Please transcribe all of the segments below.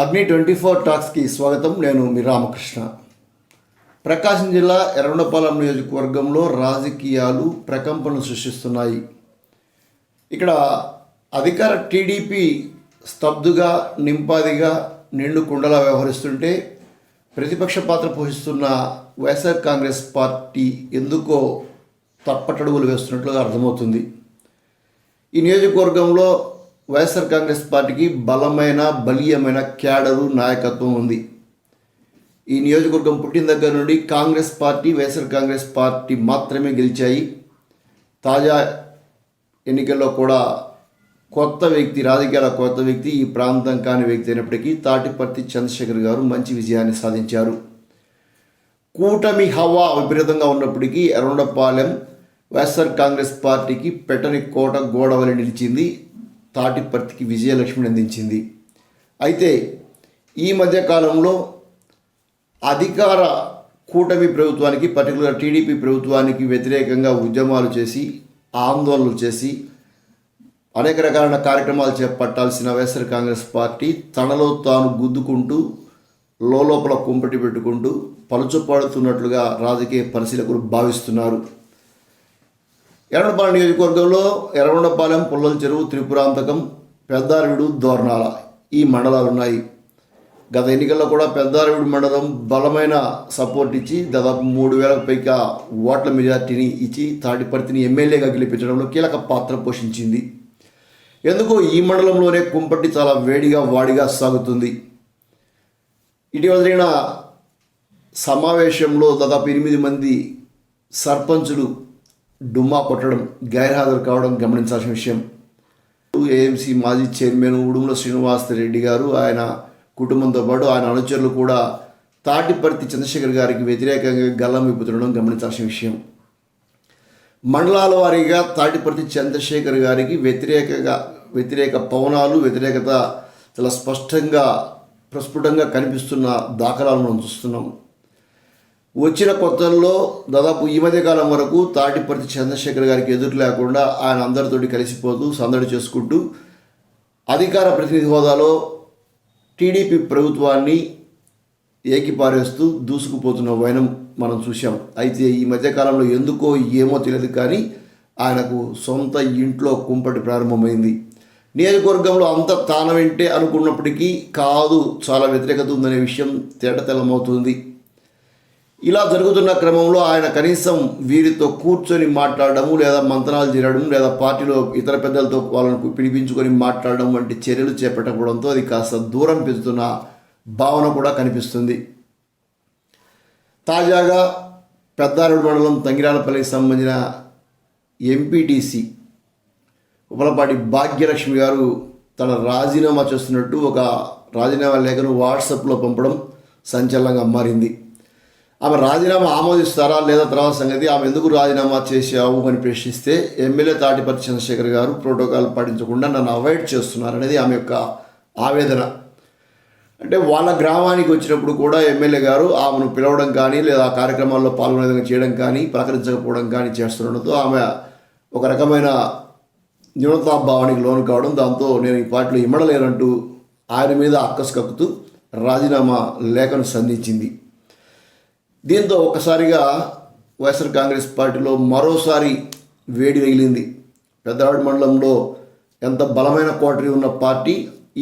అగ్ని twenty four టాక్స్కి స్వాగతం. నేను మీ రామకృష్ణ. ప్రకాశం జిల్లా ఎర్రగొండపాలెం నియోజకవర్గంలో రాజకీయాలు ప్రకంపనలు సృష్టిస్తున్నాయి. ఇక్కడ అధికార టీడీపీ స్తబ్దుగా నింపాదిగా నిండు కుండలా వ్యవహరిస్తుంటే ప్రతిపక్ష పాత్ర పోషిస్తున్న వైఎస్ఆర్ కాంగ్రెస్ పార్టీ ఎందుకో తప్పటడుగులు వేస్తున్నట్లుగా అర్థమవుతుంది. ఈ నియోజకవర్గంలో వైఎస్ఆర్ కాంగ్రెస్ పార్టీకి బలమైన బలీయమైన క్యాడరు నాయకత్వం ఉంది. ఈ నియోజకవర్గం పుట్టిన దగ్గర నుండి కాంగ్రెస్ పార్టీ వైఎస్ఆర్ కాంగ్రెస్ పార్టీ మాత్రమే గెలిచాయి. తాజా ఎన్నికల్లో కూడా కొత్త వ్యక్తి రాజకీయాల కొత్త వ్యక్తి ఈ ప్రాంతం కాని వ్యక్తి అయినప్పటికీ తాటిపర్తి చంద్రశేఖర్ గారు మంచి విజయాన్ని సాధించారు. కూటమి హవా విపరీతంగా ఉన్నప్పటికీ ఎర్రగొండపాలెం వైఎస్ఆర్ కాంగ్రెస్ పార్టీకి పెట్టని కోట గోడవలి నిలిచింది. తాటిపర్తికి విజయలక్ష్మిని అందించింది. అయితే ఈ మధ్యకాలంలో అధికార కూటమి ప్రభుత్వానికి పర్టికులర్ టీడీపీ ప్రభుత్వానికి వ్యతిరేకంగా ఉద్యమాలు చేసి ఆందోళనలు చేసి అనేక రకాలైన కార్యక్రమాలు చేపట్టాల్సిన వైఎస్ఆర్ కాంగ్రెస్ పార్టీ తనలో తాను గుద్దుకుంటూ లోపల కుంపటి పెట్టుకుంటూ పలుచుపడుతున్నట్లుగా రాజకీయ పరిశీలకులు భావిస్తున్నారు. ఎర్రగొండపాలెం నియోజకవర్గంలో ఎర్రగొండపాలెం పుల్లల చెరువు త్రిపురాంతకం పెద్దారవిడు దోర్నాల ఈ మండలాలు ఉన్నాయి. గత ఎన్నికల్లో కూడా పెద్దారవిడు మండలం బలమైన సపోర్ట్ ఇచ్చి దాదాపు మూడు వేలకు పైగా ఓట్ల మెజార్టీని ఇచ్చి తాటిపర్తిని ఎమ్మెల్యేగా గెలిపించడంలో కీలక పాత్ర పోషించింది. ఎందుకు ఈ మండలంలోనే కుంపట్టి చాలా వేడిగా వాడిగా సాగుతుంది. ఇటీవల జరిగిన సమావేశంలో దాదాపు ఎనిమిది మంది సర్పంచులు డుమ్మా కొట్టడం గైర్హాజరు కావడం గమనించాల్సిన విషయం. ఏఎంసీ మాజీ చైర్మన్ ఉడుముల శ్రీనివాస రెడ్డి గారు ఆయన కుటుంబంతో పాటు ఆయన అనుచరులు కూడా తాటిపర్తి చంద్రశేఖర్ గారికి వ్యతిరేకంగా గల్లం విప్పుతుండడం గమనించాల్సిన విషయం. మండలాల వారీగా తాటిపర్తి చంద్రశేఖర్ గారికి వ్యతిరేకగా వ్యతిరేక పవనాలు వ్యతిరేకత చాలా స్పష్టంగా ప్రస్ఫుటంగా కనిపిస్తున్న దాఖలాలు మనం చూస్తున్నాం. వచ్చిన కొత్తల్లో దాదాపు ఈ మధ్యకాలం వరకు తాటిపర్తి చంద్రశేఖర్ గారికి ఎదురు లేకుండా ఆయన అందరితోటి కలిసిపోతూ సందడి చేసుకుంటూ అధికార ప్రతినిధి హోదాలో టీడీపీ ప్రభుత్వాన్ని ఏకిపారేస్తూ దూసుకుపోతున్న వైనం మనం చూసాం అయితే ఈ మధ్యకాలంలో ఎందుకో ఏమో తెలియదు కానీ ఆయనకు సొంత ఇంట్లో కుంపటి ప్రారంభమైంది. నియోజకవర్గంలో అంత తానవింటే అనుకున్నప్పటికీ కాదు చాలా వ్యతిరేకత ఉందనే విషయం తేటతెల్లమవుతుంది. ఇలా జరుగుతున్న క్రమంలో ఆయన కనీసం వీరితో కూర్చొని మాట్లాడడము లేదా మంతనాలు చేరడం లేదా పార్టీలో ఇతర పెద్దలతో వాళ్ళను పిలిపించుకొని మాట్లాడడం వంటి చర్యలు చేపట్టకపోవడంతో అది కాస్త దూరం పెంచుతున్న భావన కూడా కనిపిస్తుంది. తాజాగా పెద్దారెడ్డి మండలం తంగిరాలపల్లికి సంబంధించిన ఎంపీటీసీ ఉపలపాటి భాగ్యలక్ష్మి గారు తన రాజీనామా చేస్తున్నట్టు ఒక రాజీనామా లేఖను వాట్సాప్లో పంపడం సంచలనంగా మారింది. ఆమె రాజీనామా ఆమోదిస్తారా లేదా తర్వాత సంగతి ఆమె ఎందుకు రాజీనామా చేసావు అని ప్రశ్నిస్తే ఎమ్మెల్యే తాటిపర్తి చంద్రశేఖర్ గారు ప్రోటోకాల్ పాటించకుండా నన్ను అవాయిడ్ చేస్తున్నారనేది ఆమె యొక్క ఆవేదన. అంటే వాళ్ళ గ్రామానికి వచ్చినప్పుడు కూడా ఎమ్మెల్యే గారు ఆమెను పిలవడం కానీ లేదా ఆ కార్యక్రమాల్లో పాల్గొనే విధంగా చేయడం కానీ ప్రకటించకపోవడం కానీ చేస్తుండడంతో ఆమె ఒక రకమైన న్యూనతాభావానికి లోను కావడం దాంతో నేను ఈ పార్టీలో ఇమ్మడలేనంటూ ఆయన మీద అక్కసు కక్కుతూ రాజీనామా లేఖను సంధించింది. దీంతో ఒకసారిగా వైఎస్ఆర్ కాంగ్రెస్ పార్టీలో మరోసారి వేడి రగిలింది. పెద్దవాడి మండలంలో ఎంత బలమైన కోటరీ ఉన్న పార్టీ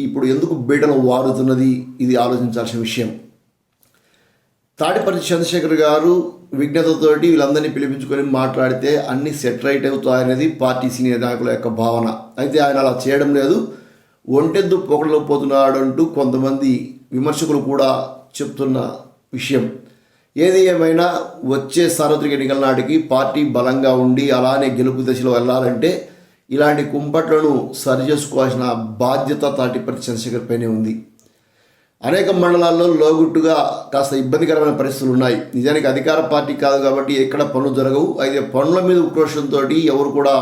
ఇప్పుడు ఎందుకు బీటలు వాడుతున్నది ఇది ఆలోచించాల్సిన విషయం. తాడిపల్లి చంద్రశేఖర్ గారు విజ్ఞతతోటి వీళ్ళందరినీ పిలిపించుకొని మాట్లాడితే అన్ని సెటరైట్ అవుతాయనేది పార్టీ సీనియర్ నాయకుల యొక్క భావన. అయితే ఆయన అలా చేయడం లేదు. ఒంటెద్దు పోకడలేకపోతున్నాడు అంటూ కొంతమంది విమర్శకులు కూడా చెప్తున్న విషయం. ఏది ఏమైనా వచ్చే సార్వత్రిక ఎన్నికల నాటికి పార్టీ బలంగా ఉండి అలానే గెలుపు దశలో వెళ్ళాలంటే ఇలాంటి కుంపట్లను సరిచేసుకోవాల్సిన బాధ్యత తాటిపర్తి చంద్రశేఖర్ పైనే ఉంది. అనేక మండలాల్లో లోగుట్టుగా కాస్త ఇబ్బందికరమైన పరిస్థితులు ఉన్నాయి. నిజానికి అధికార పార్టీ కాదు కాబట్టి ఎక్కడ పనులు జరగవు. అయితే పనుల మీద ఉక్రోషంతో ఎవరు కూడా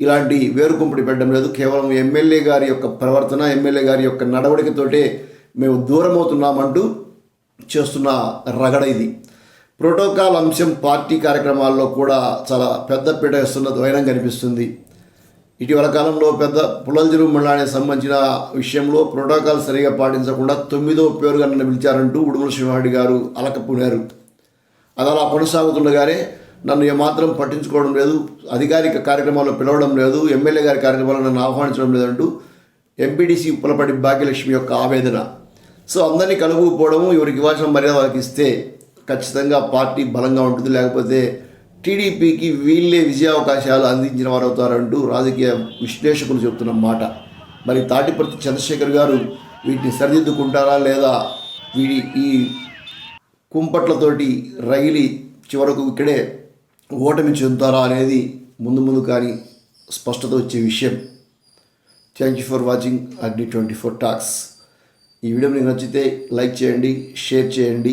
ఇలాంటి వేరుకుంపడి పెట్టడం లేదు. కేవలం ఎమ్మెల్యే గారి యొక్క ప్రవర్తన ఎమ్మెల్యే గారి యొక్క నడవడికతోటే మేము దూరం అవుతున్నామంటూ చేస్తున్న రగడ ఇది. ప్రోటోకాల్ అంశం పార్టీ కార్యక్రమాల్లో కూడా చాలా పెద్దపీట వేస్తున్న ద్వైనం కనిపిస్తుంది. ఇటీవల కాలంలో పెద్ద పులంజరు మండలానికి సంబంధించిన విషయంలో ప్రోటోకాల్ సరిగా పాటించకుండా తొమ్మిదో పేరుగా నన్ను పిలిచారంటూ ఉడుమల శ్రీనివారెడ్డి గారు అలకపోయారు అది అలా కొనసాగుతుండగానే నన్ను ఏమాత్రం పట్టించుకోవడం లేదు అధికారిక కార్యక్రమాల్లో పిలవడం లేదు ఎమ్మెల్యే గారి కార్యక్రమాల్లో నన్ను ఆహ్వానించడం లేదంటూ ఎంపీడీసీ ఉప్పలపడి భాగ్యలక్ష్మి యొక్క ఆవేదన. సో అందరినీ కలుపుకుపోవడము ఎవరికి ఇవ్వాల్సిన మర్యాద వాళ్ళకి ఇస్తే ఖచ్చితంగా పార్టీ బలంగా ఉంటుంది. లేకపోతే టీడీపీకి వీళ్ళే విజయావకాశాలు అందించిన వారు అవుతారంటూ రాజకీయ విశ్లేషకులు చెబుతున్న మాట. మరి తాటిపర్తి చంద్రశేఖర్ గారు వీటిని సరిదిద్దుకుంటారా లేదా? వీడి ఈ కుంపట్లతోటి రగిలి చివరకు ఇక్కడే ఓటమి చెందుతారా అనేది ముందు ముందు కానీ స్పష్టత వచ్చే విషయం. Thank you for watching Agni twenty four talks ఈ వీడియో మీకు నచ్చితే లైక్ చేయండి షేర్ చేయండి.